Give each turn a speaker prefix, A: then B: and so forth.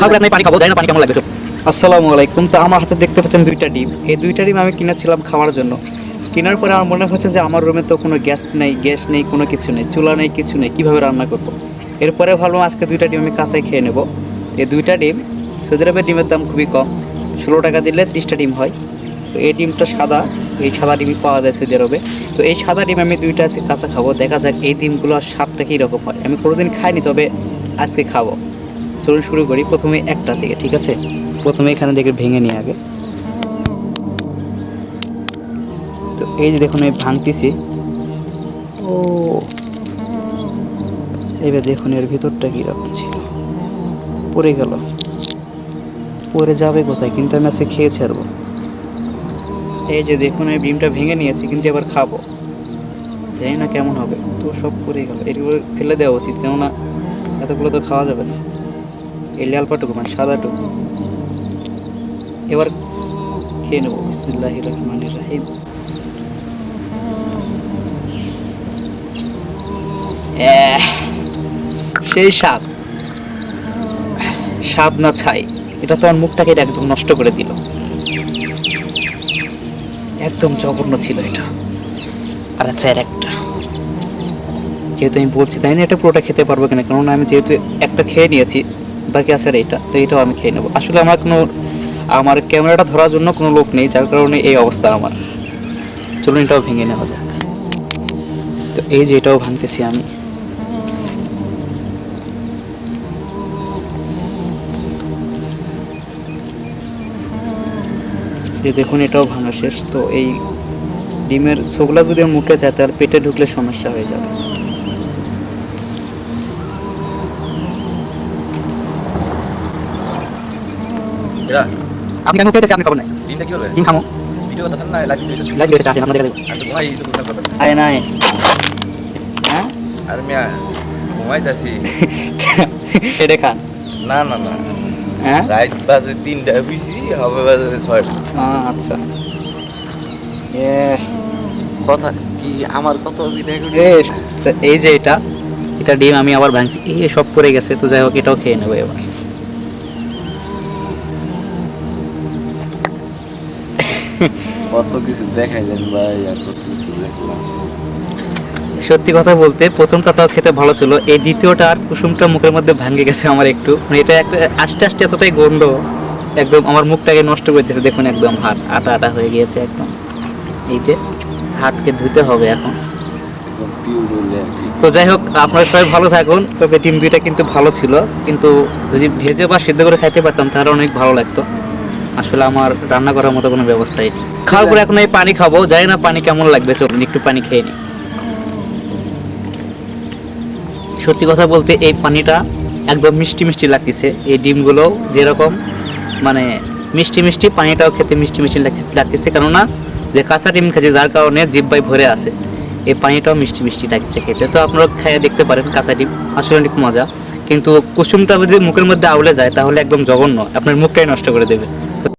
A: খাব আপনি পানি খাব জানি না পানি কেমন আসসালামু আলাইকুম। তো আমার হাতে দেখতে পাচ্ছেন দুইটা ডিম। এই দুইটা ডিম আমি কিনেছিলাম খাওয়ার জন্য। কেনার পরে আমার মনে হচ্ছে যে আমার রুমে তো কোনো গ্যাস নেই গ্যাস নেই, কোনো কিছু নেই, চুলা নেই, কিছু নেই, কীভাবে রান্না করব? এরপরে ভাবলাম আজকে দুইটা ডিম আমি কাঁচাই খেয়ে নেব। এই দুইটা ডিম, সৌদি আরবের ডিমের দাম খুবই কম। ষোলো টাকা দিলে ত্রিশটা ডিম হয়। তো এই ডিমটা সাদা, এই সাদা ডিমই পাওয়া যায় সৌদি আরবে। তো এই সাদা ডিম আমি দুইটা কাঁচা খাব। দেখা যাক এই ডিমগুলোর স্বাদটা কীরকম হয়। আমি কোনোদিন খাইনি, তবে আজকে খাব। চলুন শুরু করি প্রথমে একটা থেকে, ঠিক আছে? প্রথমে এখানে দেখে ভেঙে নিই আগে। তো এই যে দেখুন, আমি ভাঙতেছি। ও, এবার দেখুন, এর ভিতরটা কীরকম ছিল। পড়ে গেল। পড়ে যাবে কোথায়? কিন্তু আমি আজকে খেয়ে ছাড়বো। এই যে দেখুন, আমি ডিমটা ভেঙে নিয়েছি, কিন্তু এবার খাব। জানি না কেমন হবে, তো সব পড়ে গেল। এগুলো ফেলে দেওয়া উচিত, কেননা এতগুলো তো খাওয়া যাবে না। এই লাল পাটুকু মানে সাদাটুকু এবার খেয়ে নেব। বিসমুল্লাহ রহমান রাহিম। সেই স্বাদ। স্বাদ না ছাই। এটা তোমার মুখটাকে একদম নষ্ট করে দিল। একদম জঘন্য ছিল এটা। আর আচ্ছা এর একটা। যেহেতু আমি বলছি, তাই না? এটা পুরোটা খেতে পারব কিনা? কারণ আমি যেহেতু একটা খেয়ে নিয়েছি বাকি আছে আর এইটা, তো এইটাও আমি খেয়ে নেব। আসলে আমার কোনো, আমার ক্যামেরাটা ধরার জন্য কোনো লোক নেই, যার কারণে এই অবস্থা আমার। চলুন এটাও ভেঙে নেওয়া যাক। তো এই যে এটাও ভাঙতেছি আমি। যে দেখুন, এটাও ভাঙা শেষ। তো এই ডিমের ছোকলা যদি মুখে যায় তাহলে পেটে ঢুকলে সমস্যা হয়ে যাবে।
B: এরা
A: আপনি কেন আপনি খাবেন না
B: দিনটা কি হবে?
A: ডিম খামো।
B: ভিডিও কথা না লাইভ ভিডিও
A: লাইভ ভিডিওটা আসেন আপনাদের
B: আর কথা। কথা
A: নাই। হ্যাঁ?
B: আর মিয়া না না না।
A: হ্যাঁ?
B: রাত বাজে তিনটা হবে বাজে ছয়টা।
A: আচ্ছা। এ
B: কথা কি আমার কত
A: এই যে এটা এটা ডিম আমি আবার ভাঙছি। এই সব পড়ে গেছে তো যাই হোক এটাও খেয়ে নেব এবার।
B: কত কিছু দেখাইলেন ভাই আর কত কিছু দেখলাম।
A: সত্যি কথা বলতে প্রথমটা তাও খেতে ভালো ছিল এই দ্বিতীয়টা আর কুসুমটা মুখের মধ্যে ভাঙে গেছে আমার একটু। মানে এটা আস্তে আস্তে এতটাই গন্ধ একদম আমার মুখটাকে নষ্ট করে দিয়েছে দেখুন একদম হাট আটা আটা হয়ে গিয়েছে একদম। এই যে হাটকে ধুতে হবে এখন। তো যাই হোক আপনারা সবাই ভালো থাকুন। তবে টিম দুইটা কিন্তু ভালো ছিল কিন্তু যদি ভেজে বা সিদ্ধ করে খাইতে পারতাম তাহলে অনেক ভালো লাগতো। আসলে আমার রান্না করার মতো কোনো ব্যবস্থাই নেই। খাওয়ার পরে এখন এই পানি খাব, জানি না পানি কেমন লাগবে, চলুন একটু পানি খেয়ে নিই। সত্যি কথা বলতে এই পানিটা একদম মিষ্টি মিষ্টি লাগতেছে। এই ডিমগুলো যেরকম মানে মিষ্টি মিষ্টি, পানিটাও খেতে মিষ্টি মিষ্টি লাগতেছে। কেননা যে কাঁচা ডিম খেয়েছে, যার কারণে জিব্বাই ভরে আছে। এই পানিটাও মিষ্টি মিষ্টি লাগছে খেতে। তো আপনারা খেয়ে দেখতে পারেন কাঁচা ডিম। আসলে অনেক মজা। কিন্তু কুসুমটা যদি মুখের মধ্যে আউলে যায়, তাহলে একদম জঘন্য। আপনার মুখটাই নষ্ট করে দেবে।